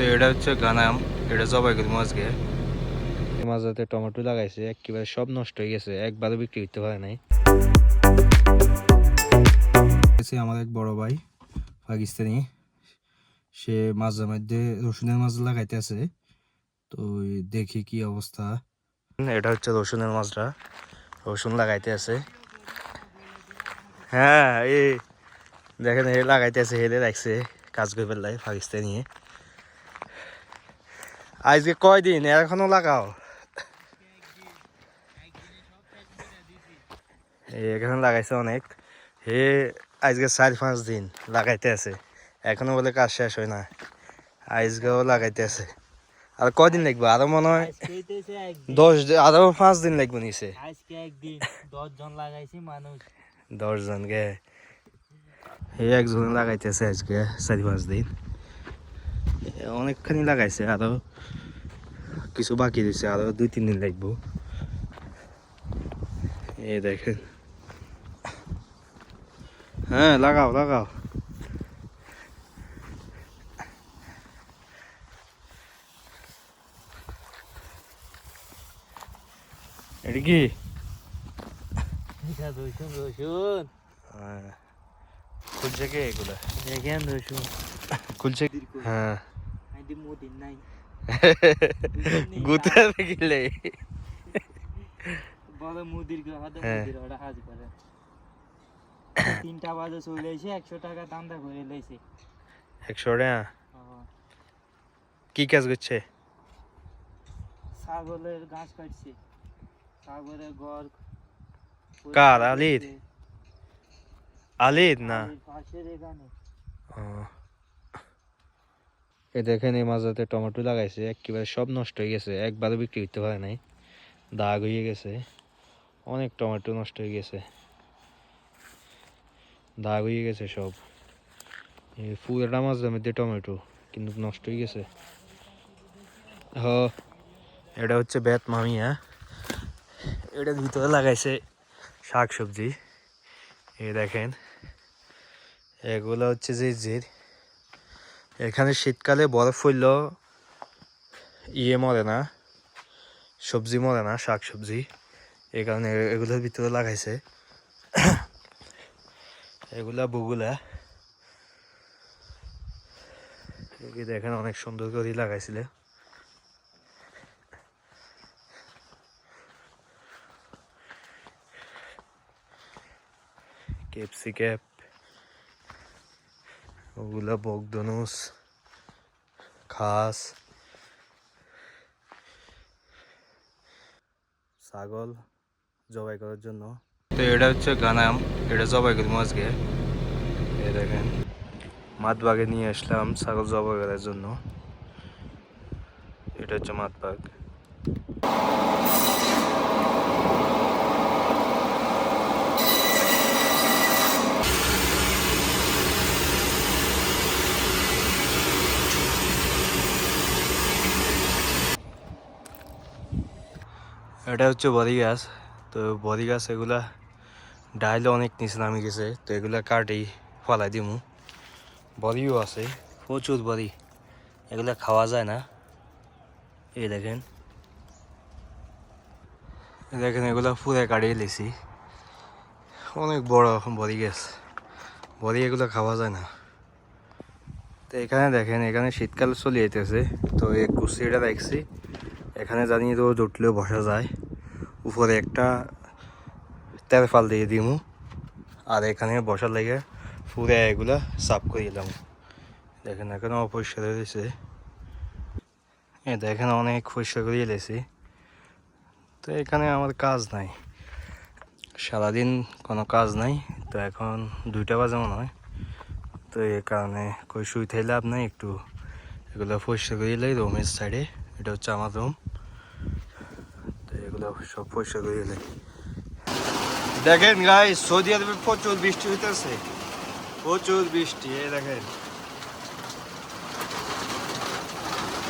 তো এটা হচ্ছে গানাম এটা জবাই করি আজকে। মাঝাতে টমেটো লাগাইছে একেবারে সব নষ্ট হয়ে গেছে একবারও বিক্রি করতে পারে নাই। এসে আমার এক বড় ভাই পাকিস্তানি সে মাঝে মধ্যে রসুনের মাছ লাগাইতে আছে তো দেখি কি অবস্থা। এটা হচ্ছে রসুনের মাছটা রসুন লাগাইতে আছে। হ্যাঁ এই দেখেন হে লাগাইতে আছে হেলে রাখছে কাজ করে ফেললাই পাকিস্তানি। আজকে কয় দিন এখনও লাগাও। এখানে লাগাইছে অনেক। হে আজকে চার পাঁচ দিন লাগাইতে আছে। এখনও বলে কাজ শেষ হয় না। আজকেও লাগাইতে আছে। আর কদিন লাগবে? আরও মনে হয় দশ আরও পাঁচ দিন লাগবে নিচে। দশ দশজন গে। এই একজন লাগাইতেছে আজকে চারি পাঁচ দিন। অনেকখানি লাগাইছে আরও কিছু বাকি দিছে আরও দুই তিন দিন লাগবো। এই দেখেন। হ্যাঁ লাগাও লাগাও। এটা কি? রসুন রসুন হ্যাঁ। খুলছে কে এগুলা? রসুন। খুলছে। হ্যাঁ। আইডি মোদিন নাই গুতে গেলে বড় মুদির হাতে। মুদির ওরা হাজ করে তিনটা বাজে চলে এসে একশো টাকা দান্দা করে লইছে একশো টাকা কি কাজ করছে ছাগলের ঘাস কাটছে ছাগলের ঘর কার, আলীর? আলিদ না আলীর পাশের এখানে এ দেখেন এই মাঝাতে টমেটো লাগাইছে, একেবারে সব নষ্ট হয়ে গেছে, একবারও বিক্রি করতে পারে নাই। দাগ হয়ে গেছে, অনেক টমেটো নষ্ট হয়ে গেছে। দাগ হয়ে গেছে সব। পুরোটা মাঝের মধ্যে টমেটো, কিন্তু নষ্ট হয়ে গেছে। হ, এটা হচ্ছে বেত মামি হ্যাঁ? এটার ভিতরে লাগাইছে শাক সবজি এই দেখেন, এগুলো হচ্ছে যে জির এখানে শীতকালে বরফ পড়লেও ইয়ে মরে না, সবজি মরে না শাক সবজি এই কারণে এগুলোর ভিতরে লাগাইছে। এগুলা বগুলা। এই দেখেন অনেক সুন্দর করে লাগাইছিল। ক্যাপসিক্যাপ ওগুলা বকদনুস, খাস, ছাগল জবাই করার জন্য। তো এটা হচ্ছে গানাম, এটা জবাই করি আজকে। এই দেখেন মাতবাগে নিয়ে আসলাম ছাগল জবাই করার জন্য। এটা হচ্ছে মাতবাগ এটা হচ্ছে বড়ি গাছ। তো বড়ি গাছ এগুলা ডাইলে অনেক নিচে নামে গেছে, তো এগুলা কাটি ফলাই দিমু। বড়িও আছে, প্রচুর বড়ি। এগুলা খাওয়া যায় না। এই দেখেন। দেখেন, এগুলা পুরে কাটিয়ে লেছি অনেক বড় বড়ি গাছ। বড়ি এগুলো খাওয়া যায় না। তো এখানে দেখেন, এখানে শীতকাল চলে যেতেছে তো এই কুচিটা দেখছি। এখানে জানি রোদ উঠলেও বসা যায়। উপরে একটা তেরফাল দিয়ে দিমু। আর এখানে বসার লেগে পুরো এগুলা সাফ করে দিলাম। দেখেন, এখানে অপরিষ্কার হয়েছে এ দেখেন অনেক পরিষ্কার করে এলেছি তো এখানে আমার কাজ নাই। সারাদিন কোনো কাজ নাই। তো এখন দুইটা বাজে মনে হয়। তো এই কারণে কই শুইতে লাভ নাই, একটু এগুলো পরিষ্কার করে দিলাই রুমের সাইডে এটা হচ্ছে আমার রুম তো এগুলো সব পরিষ্কার করে দেয় দেখেন গাই সৌদি আরবে প্রচুর বৃষ্টি হইতেছে। প্রচুর বৃষ্টি, এই দেখেন।